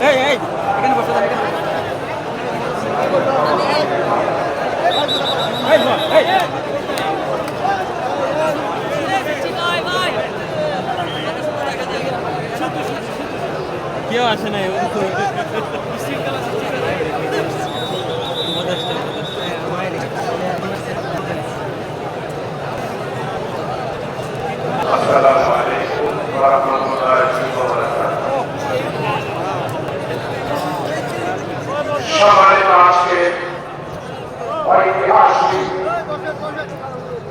এই এই এখানে বসে এই কেউ আসে নাই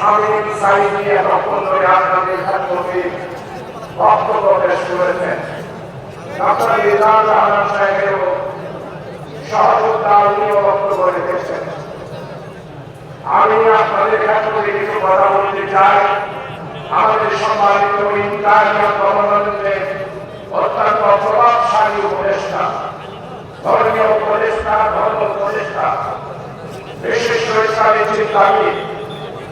করা শামীম সাইদি এতক্ষণ ধরে আপনাদের খাদ্যকে বক্তব্য পেশ করেছেন ডক্টর ইজাজ আহমদ সাহেবেরও সহযোগিতা উনিও বক্তব্য রেখেছেন। আমি আপনাদের কাছে কিছু কথা বলতে চাই। আমাদের ধর্মীয় উপদেষ্টা ইসলামী চিন্তাবিদ